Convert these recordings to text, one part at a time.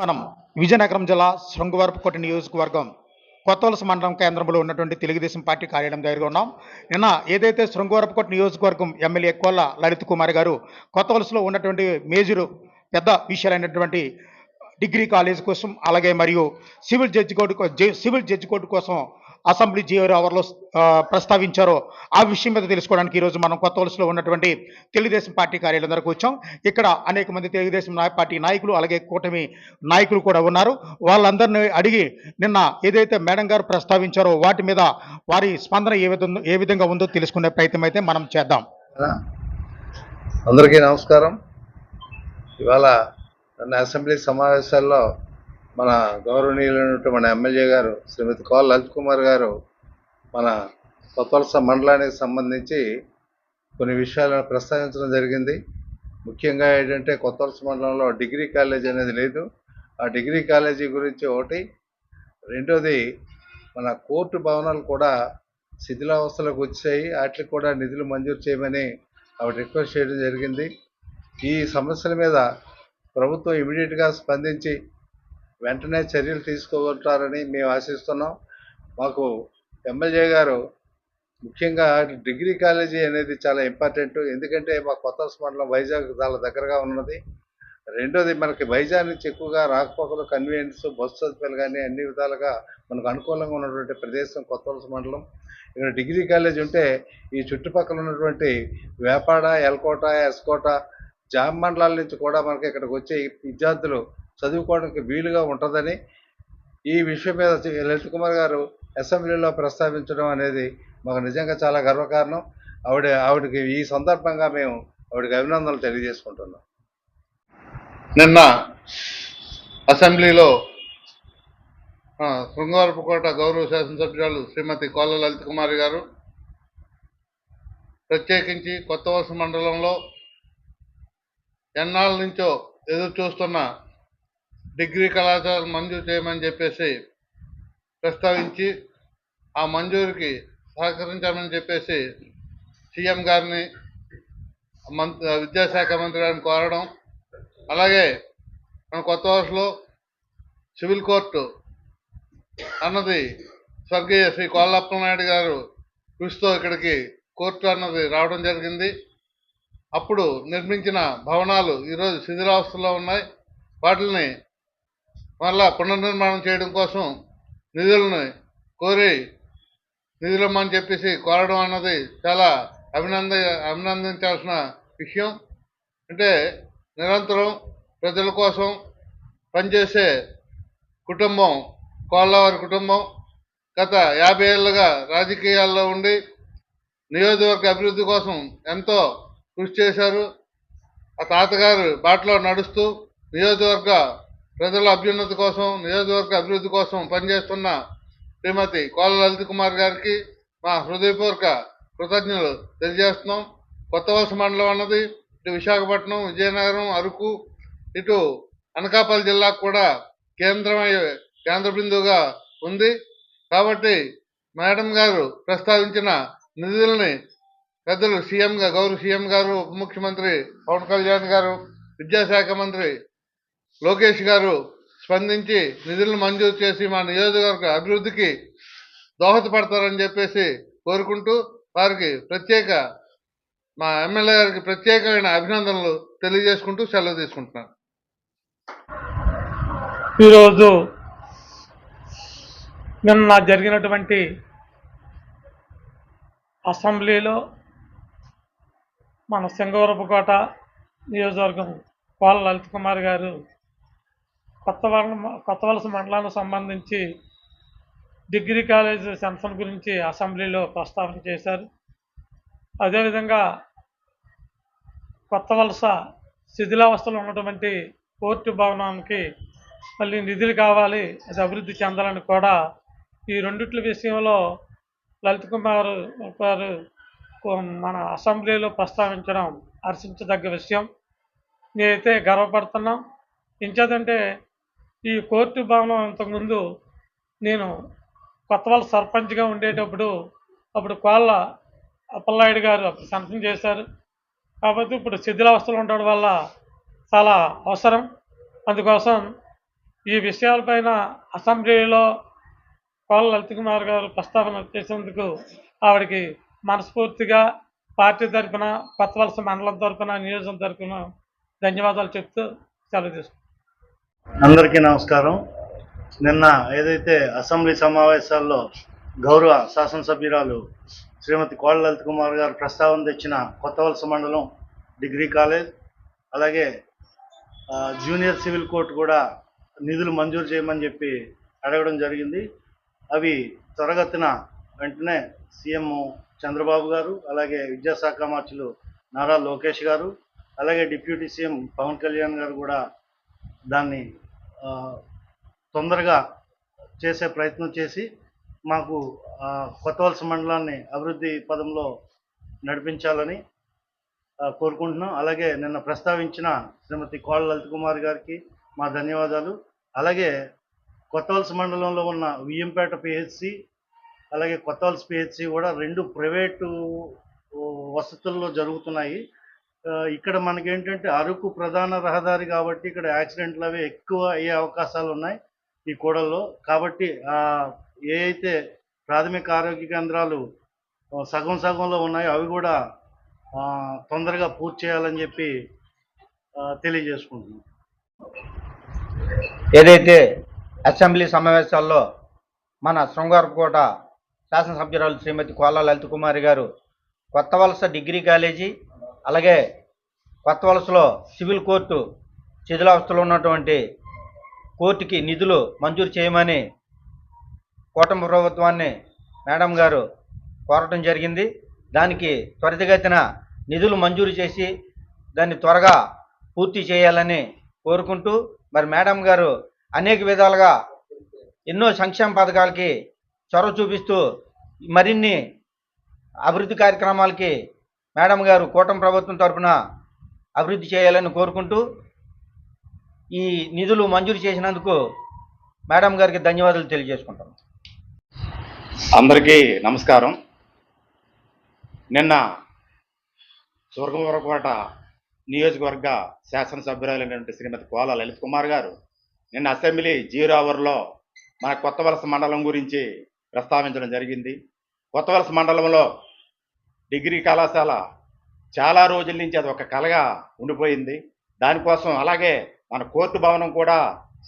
మనం విజయనగరం జిల్లా శృంగవరపుకోట నియోజకవర్గం కొత్తవలస మండలం కేంద్రంలో ఉన్నటువంటి తెలుగుదేశం పార్టీ కార్యాలయం దగ్గర ఉన్నాం. నిన్న ఏదైతే శృంగవరపుకోట నియోజకవర్గం ఎమ్మెల్యే కోళ్ళ లలిత్ కుమార్ గారు కొత్తవలసలో ఉన్నటువంటి మేజరు పెద్ద విషయాలైనటువంటి డిగ్రీ కాలేజ్ కోసం అలాగే మరియు civil judge court civil judge court కోసం అసెంబ్లీ జీవో అవర్లో ప్రస్తావించారో ఆ విషయం మీద తెలుసుకోవడానికి ఈరోజు మనం కొత్త వలసలో ఉన్నటువంటి తెలుగుదేశం పార్టీ కార్యాలయం దగ్గరకు వచ్చాం. ఇక్కడ అనేక మంది తెలుగుదేశం నాయ- పార్టీ నాయకులు అలాగే కూటమి నాయకులు కూడా ఉన్నారు. వాళ్ళందరినీ అడిగి నిన్న ఏదైతే మేడం గారు ప్రస్తావించారో వాటి మీద వారి స్పందన ఏ విధంగా ఏ విధంగా ఉందో తెలుసుకునే ప్రయత్నం అయితే మనం చేద్దాం. అందరికీ నమస్కారం. ఇవాళ నన్ను అసెంబ్లీ సమావేశాల్లో మన గౌరవనీయులైనటువంటి మన ఎమ్మెల్యే గారు శ్రీమతి కోల్ లలిత్ కుమార్ గారు మన కొత్తవలస మండలానికి సంబంధించి కొన్ని విషయాలను ప్రస్తావించడం జరిగింది. ముఖ్యంగా ఏంటంటే కొత్తవలస మండలంలో డిగ్రీ కాలేజ్ అనేది లేదు. ఆ డిగ్రీ కాలేజీ గురించి ఒకటి. రెండోది మన కోర్టు భవనాలు కూడా శిథిలావస్థలకు వచ్చాయి. వాటికి కూడా నిధులు మంజూరు చేయమని ఆవిడ రిక్వెస్ట్ చేయడం జరిగింది. ఈ సమస్యల మీద ప్రభుత్వం ఇమీడియట్గా స్పందించి వెంటనే చర్యలు తీసుకోగలుగుతారని మేము ఆశిస్తున్నాం. మాకు ఎమ్మెల్యే గారు ముఖ్యంగా డిగ్రీ కాలేజీ అనేది చాలా ఇంపార్టెంట్. ఎందుకంటే మా కొత్త మండలం వైజాగ్ చాలా దగ్గరగా ఉన్నది. రెండోది మనకి వైజాగ్ నుంచి ఎక్కువగా రాకపోకలు కన్వీనియన్స్ బస్సు సదుపాయాలు కానీ అన్ని విధాలుగా మనకు అనుకూలంగా ఉన్నటువంటి ప్రదేశం కొత్త మండలం. ఇక్కడ డిగ్రీ కాలేజ్ ఉంటే ఈ చుట్టుపక్కల ఉన్నటువంటి వేపాడ ఎల్కోట ఎస్కోట జామ్ మండలాల నుంచి కూడా మనకి ఇక్కడికి వచ్చే విద్యార్థులు చదువుకోవడానికి వీలుగా ఉంటుందని ఈ విషయం మీద లలిత్ కుమార్ గారు అసెంబ్లీలో ప్రస్తావించడం అనేది మాకు నిజంగా చాలా గర్వకారణం. ఆవిడ ఆవిడకి ఈ సందర్భంగా మేము ఆవిడకి అభినందనలు తెలియజేసుకుంటున్నాం. నిన్న అసెంబ్లీలో శృంగారపుకోట గౌరవ శాసనసభ్యురాలు శ్రీమతి కోల్ల లలిత్ కుమారి గారు ప్రత్యేకించి కొత్త వలస మండలంలో ఎన్నాళ్ళ నుంచో ఎదురు చూస్తున్న డిగ్రీ కళాశాల మంజూరు చేయమని చెప్పేసి ప్రస్తావించి ఆ మంజూరుకి సహకరించామని చెప్పేసి సీఎం గారిని మంత్రి విద్యాశాఖ మంత్రి గారిని కోరడం. అలాగే మన కొత్త వలసలో సివిల్ కోర్టు అన్నది స్వర్గీయ శ్రీ కోల్లప్పనాయుడు గారు కృషితో ఇక్కడికి కోర్టు అన్నది రావడం జరిగింది. అప్పుడు నిర్మించిన భవనాలు ఈరోజు శిథిరావస్థలో ఉన్నాయి. వాటిని మళ్ళా పునర్నిర్మాణం చేయడం కోసం నిధులను కోరి నిధులమ్మని చెప్పేసి కోరడం అన్నది చాలా అభినంద అభినందించాల్సిన విషయం. అంటే నిరంతరం ప్రజల కోసం పనిచేసే కుటుంబం కోళ్ళవారి కుటుంబం గత యాభై ఏళ్ళుగా రాజకీయాల్లో ఉండి నియోజకవర్గ అభివృద్ధి కోసం ఎంతో కృషి చేశారు. ఆ తాతగారు బాటలో నడుస్తూ నియోజకవర్గ ప్రజల అభ్యున్నతి కోసం నియోజకవర్గ అభివృద్ధి కోసం పనిచేస్తున్న శ్రీమతి కోల లలిత్ కుమార్ గారికి మా హృదయపూర్వక కృతజ్ఞతలు తెలియజేస్తున్నాం. కొత్త వలస మండలం అన్నది ఇటు విశాఖపట్నం విజయనగరం అరకు ఇటు అనకాపల్లి జిల్లాకు కూడా కేంద్రమై కేంద్ర బిందువుగా ఉంది. కాబట్టి మేడం గారు ప్రస్తావించిన నిధుల్ని పెద్దలు సీఎంగా గౌరవ సీఎం గారు ఉప ముఖ్యమంత్రి పవన్ కళ్యాణ్ గారు విద్యాశాఖ మంత్రి లోకేష్ గారు స్పందించి నిధులను మంజూరు చేసి మా నియోజకవర్గ అభివృద్ధికి దోహదపడతారని చెప్పేసి కోరుకుంటూ వారికి ప్రత్యేక మా ఎమ్మెల్యే గారికి ప్రత్యేకమైన అభినందనలు తెలియజేసుకుంటూ సెలవు తీసుకుంటున్నాను. ఈరోజు నిన్న జరిగినటువంటి అసెంబ్లీలో మన సింగవరపుకోట నియోజకవర్గం పాల లలిత్ కుమార్ గారు కొత్త వలన కొత్త వలస మండలానికి సంబంధించి డిగ్రీ కాలేజ్ సెన్షన్ గురించి అసెంబ్లీలో ప్రస్తావన చేశారు. అదేవిధంగా కొత్త వలస శిథిలావస్థలో ఉన్నటువంటి కోర్టు భవనానికి మళ్ళీ నిధులు కావాలి అది అభివృద్ధి చెందాలని కూడా ఈ రెండిట్ల విషయంలో లలిత్ కుమార్ గారు మన అసెంబ్లీలో ప్రస్తావించడం హర్షించదగ్గ విషయం. నేనైతే గర్వపడుతున్నాం. ఇంచేదంటే ఈ కోర్టు భవనం అంతకుముందు నేను కొత్త వాళ్ళ సర్పంచ్గా ఉండేటప్పుడు అప్పుడు కోళ్ళ అప్పలనాయుడు గారు అప్పుడు చేశారు. కాబట్టి ఇప్పుడు శిథిలావస్థలు ఉండడం వల్ల చాలా అవసరం. అందుకోసం ఈ విషయాలపైన అసెంబ్లీలో కోళ్ళ లలిత కుమార్ గారు ప్రస్తావన చేసేందుకు ఆవిడకి మనస్ఫూర్తిగా పార్టీ తరఫున కొత్త వలస మండలం తరఫున నియోజకవర్గం తరఫున ధన్యవాదాలు చెప్తూ సెలవు తీసుకుంటాను అందరికీ నమస్కారం. నిన్న ఏదైతే అసెంబ్లీ సమావేశాల్లో గౌరవ శాసనసభ్యురాలు శ్రీమతి కోళ్ళ లలిత్ కుమార్ గారు ప్రస్తావన తెచ్చిన కొత్త వలస మండలం డిగ్రీ కాలేజ్ అలాగే జూనియర్ సివిల్ కోర్టు కూడా నిధులు మంజూరు చేయమని చెప్పి అడగడం జరిగింది. అవి త్వరగతిన వెంటనే సీఎం చంద్రబాబు గారు అలాగే విద్యాశాఖ మార్చులు నారా లోకేష్ గారు అలాగే డిప్యూటీ సీఎం పవన్ కళ్యాణ్ గారు కూడా దాన్ని తొందరగా చేసే ప్రయత్నం చేసి మాకు ఆ, కొత్త వలస మండలాన్ని అభివృద్ధి పదంలో నడిపించాలని కోరుకుంటున్నాం. అలాగే నిన్న ప్రస్తావించిన శ్రీమతి కోళ్ళ లలిత్ కుమార్ గారికి మా ధన్యవాదాలు. అలాగే కొత్త మండలంలో ఉన్న వియ్యంపేట పిహెచ్సి అలాగే కొత్త వలస పిహెచ్సి కూడా రెండు ప్రైవేటు వసతుల్లో జరుగుతున్నాయి. ఇక్కడ మనకేంటంటే అరకు ప్రధాన రహదారి కాబట్టి ఇక్కడ యాక్సిడెంట్లు అవి ఎక్కువ అయ్యే అవకాశాలు ఉన్నాయి ఈ కూడల్లో. కాబట్టి ఏ అయితే ప్రాథమిక ఆరోగ్య కేంద్రాలు సగం సగంలో ఉన్నాయో అవి కూడా తొందరగా పూర్తి చేయాలని చెప్పి తెలియజేసుకుంటున్నాం. ఏదైతే అసెంబ్లీ సమావేశాల్లో మన శృంగారకోట శాసనసభ్యురాలు శ్రీమతి కోలా లలిత కుమారి గారు కొత్త వలస డిగ్రీ కాలేజీ అలాగే కొత్త వలసలో సివిల్ కోర్టు శిథిలావస్థలో ఉన్నటువంటి కోర్టుకి నిధులు మంజూరు చేయమని కూటమి ప్రభుత్వాన్ని మేడం గారు కోరటం జరిగింది. దానికి త్వరితగతిన నిధులు మంజూరు చేసి దాన్ని త్వరగా పూర్తి చేయాలని కోరుకుంటూ మరి మేడం గారు అనేక విధాలుగా ఎన్నో సంక్షేమ పథకాలకి చొరవ చూపిస్తూ మరిన్ని అభివృద్ధి కార్యక్రమాలకి మేడం గారు కూటమి ప్రభుత్వం తరఫున అభివృద్ధి చేయాలని కోరుకుంటూ ఈ నిధులు మంజూరు చేసినందుకు మేడం గారికి ధన్యవాదాలు తెలియజేసుకుంటాం అందరికీ నమస్కారం. నిన్న స్వర్గవరకోట నియోజకవర్గ శాసనసభ్యురాలైనటువంటి శ్రీమతి కోల లలిత్ కుమార్ గారు నిన్న అసెంబ్లీ జీరో అవర్లో మన కొత్త వలస మండలం గురించి ప్రస్తావించడం జరిగింది. కొత్త వలస మండలంలో డిగ్రీ కళాశాల చాలా రోజుల నుంచి అది ఒక కలగా ఉండిపోయింది. దానికోసం అలాగే మన కోర్టు భవనం కూడా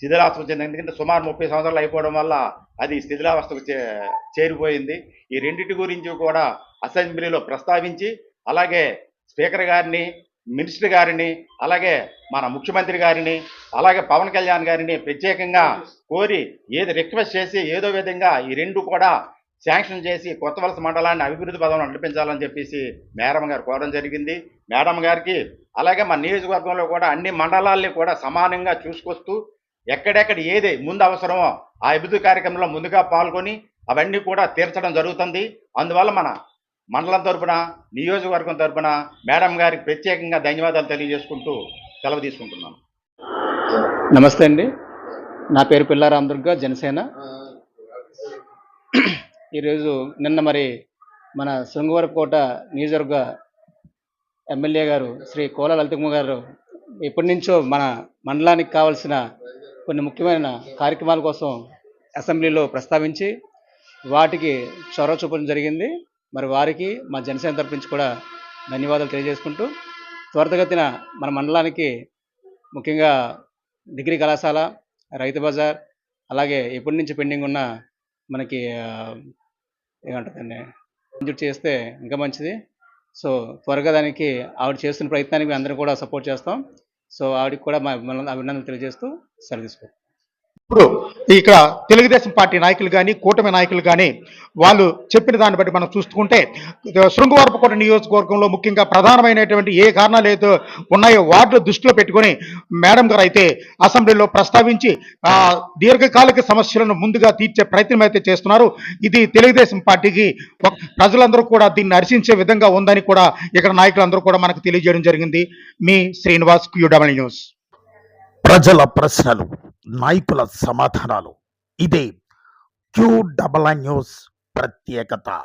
శిథిలావస్థకు చెందింది. ఎందుకంటే సుమారు ముప్పై సంవత్సరాలు అయిపోవడం వల్ల అది శిథిలావస్థకు చే చేరిపోయింది. ఈ రెండింటి గురించి కూడా అసెంబ్లీలో ప్రస్తావించి అలాగే స్పీకర్ గారిని మినిస్టర్ గారిని అలాగే మన ముఖ్యమంత్రి గారిని అలాగే పవన్ కళ్యాణ్ గారిని ప్రత్యేకంగా కోరి ఏది రిక్వెస్ట్ చేసి ఏదో విధంగా ఈ రెండు కూడా శాంక్షన్ చేసి కొత్త వలస మండలాన్ని అభివృద్ధి పదంలో నడిపించాలని చెప్పేసి మేడం గారు కోరడం జరిగింది. మేడం గారికి అలాగే మన నియోజకవర్గంలో కూడా అన్ని మండలాల్ని కూడా సమానంగా చూసుకొస్తూ ఎక్కడెక్కడ ఏది ముందు అవసరమో ఆ అభివృద్ధి కార్యక్రమంలో ముందుగా పాల్గొని అవన్నీ కూడా తీర్చడం జరుగుతుంది. అందువల్ల మన మండలం తరపున నియోజకవర్గం తరపున మేడం గారికి ప్రత్యేకంగా ధన్యవాదాలు తెలియజేసుకుంటూ సెలవు తీసుకుంటున్నాను. నమస్తే అండి. నా పేరు పిల్లారాం దుర్గా జనసేన. ఈరోజు నిన్న మరి మన శృంగవరకోట నియోజకవర్గ ఎమ్మెల్యే గారు శ్రీ కోల లలితమ్మ గారు ఎప్పటి నుంచో మన మండలానికి కావాల్సిన కొన్ని ముఖ్యమైన కార్యక్రమాల కోసం అసెంబ్లీలో ప్రస్తావించి వాటికి చొరవ చూపడం జరిగింది. మరి వారికి మా జనసేన తరపు నుంచి కూడా ధన్యవాదాలు తెలియజేసుకుంటూ త్వరితగతిన మన మండలానికి ముఖ్యంగా డిగ్రీ కళాశాల రైతు బజార్ అలాగే ఎప్పటి నుంచి పెండింగ్ ఉన్న మనకి ఆ, ఏమంటుందండి? మంజూరు చేస్తే ఇంకా మంచిది. సో త్వరగా దానికి ఆవిడ చేస్తున్న ప్రయత్నానికి మేము అందరం కూడా సపోర్ట్ చేస్తాం. సో ఆవిడకి కూడా మా అభినందనలు తెలియజేస్తూ సెలవు ఇప్పుడు ఇక్కడ తెలుగుదేశం పార్టీ నాయకులు కానీ కూటమి నాయకులు కానీ వాళ్ళు చెప్పిన దాన్ని బట్టి మనం చూసుకుంటే శృంగవరపుకోట నియోజకవర్గంలో ముఖ్యంగా ప్రధానమైనటువంటి ఏ కారణాలు అయితే ఉన్నాయో వాటిని దృష్టిలో పెట్టుకొని మేడం గారు అయితే అసెంబ్లీలో ప్రస్తావించి దీర్ఘకాలిక సమస్యలను ముందుగా తీర్చే ప్రయత్నం అయితే చేస్తున్నారు. ఇది తెలుగుదేశం పార్టీకి ప్రజలందరూ కూడా దీన్ని హర్షించే విధంగా ఉందని కూడా ఇక్కడ నాయకులందరూ కూడా మనకు తెలియజేయడం జరిగింది. మీ శ్రీనివాస్ క్యూడబ్ల్యూ న్యూస్. ప్రజల ప్రశ్నలు. నాయకుల సమాధానాలు. ఇదే క్యూ డబల్ న్యూస్ ప్రత్యేకత.